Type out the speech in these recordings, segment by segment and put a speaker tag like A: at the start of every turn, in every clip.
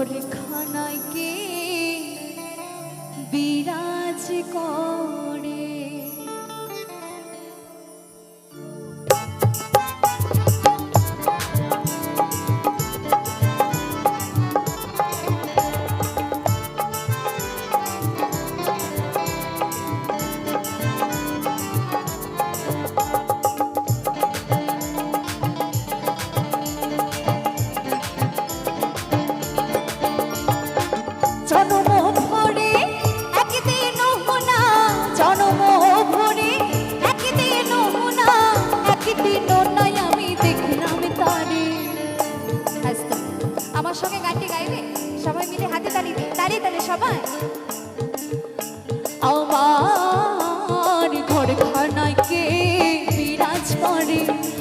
A: ঘরে খানায় কে বিরাজ করে?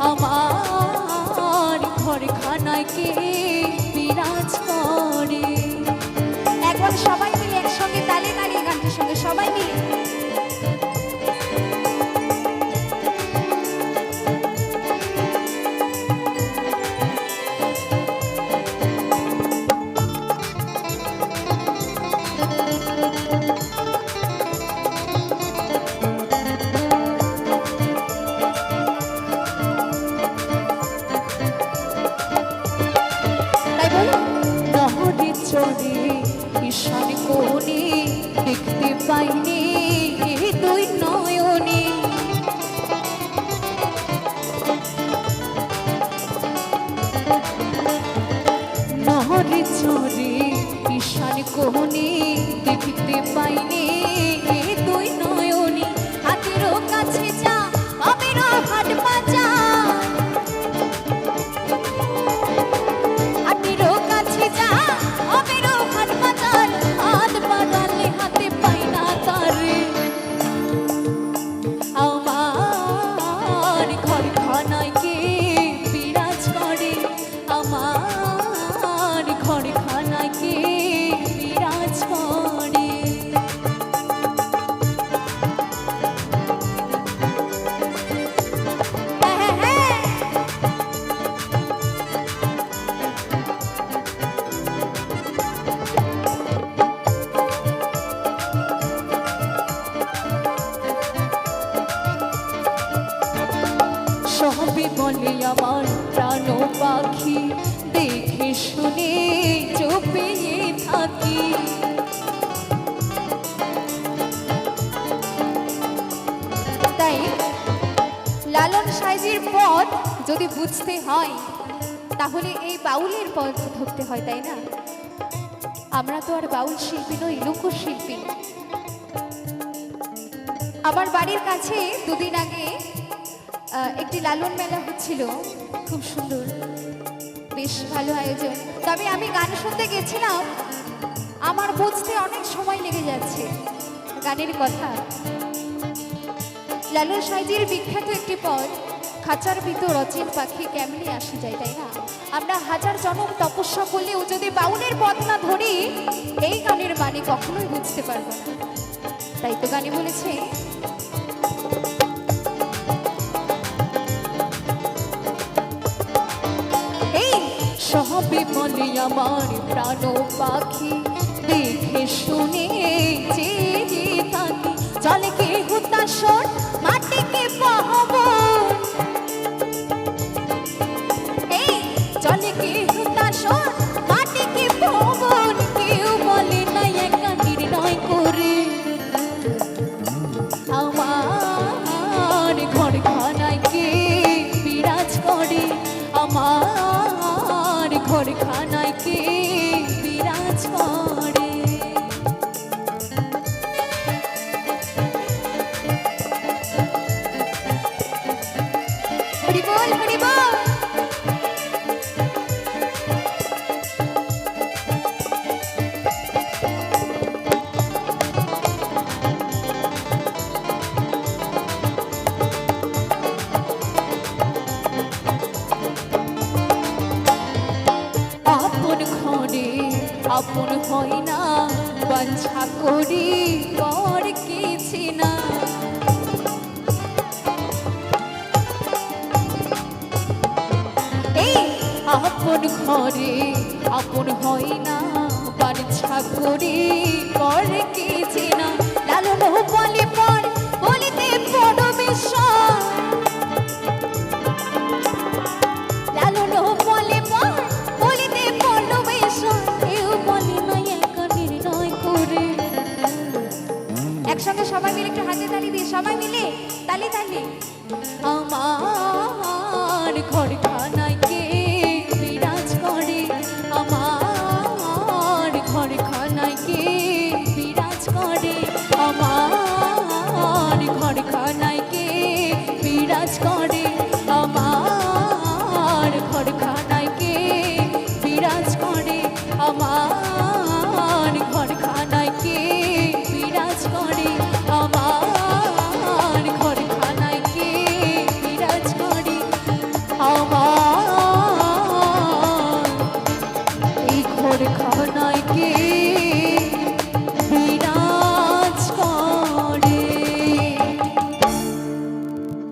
A: আমার ঘর খানায় কে বিরাজ করে? একবার সবাই কোণে দেখতে পাইনি তুই নয়নে। নহরে চরে ঈশান কোণে দেখতে পাইনি সবে বলে আমার প্রাণ পাখি। দেখে শুনে চোপেয়ে থাকি। তাই লালন সাইজির পথ যদি বুঝতে হয়, তাহলে এই বাউলের পথ ধরতে হয়, তাই না? আমরা তো আর বাউল শিল্পী নই, লোকশিল্পী। আমার বাড়ির কাছে দুদিন আগে একটি লালন মেলা হচ্ছিল। খুব সুন্দর। বেশ ভালো আয়োজন। তবে আমি গান শুনতে গেছিলাম। আমার বুঝতে অনেক সময় লেগে যাচ্ছে গানের কথা। লালন সাইজির বিখ্যাত একটি পদ, খাঁচার ভিতর অচিন পাখি কেমনি আসে যায়, তাই না? আমরা হাজার জনম তপস্যা করলেও যদি বাউলের পথ না ধরি, এই গানের মানে কখনোই বুঝতে পারব না। তাই তো গানে বলেছে সবে মনে আমার প্রাণ পাখি দেখে শুনে যে আপন হয় না, বাঞ্ছা করি, পর কিছু না। আপন ঘরে আপন হয় না, বাঞ্ছা করি, পর কিছু না। একসঙ্গে সবাই মিলে একটু হাতে তালি দিয়ে সবাই মিলে তালি তালি। আমার ঘরখানা আমার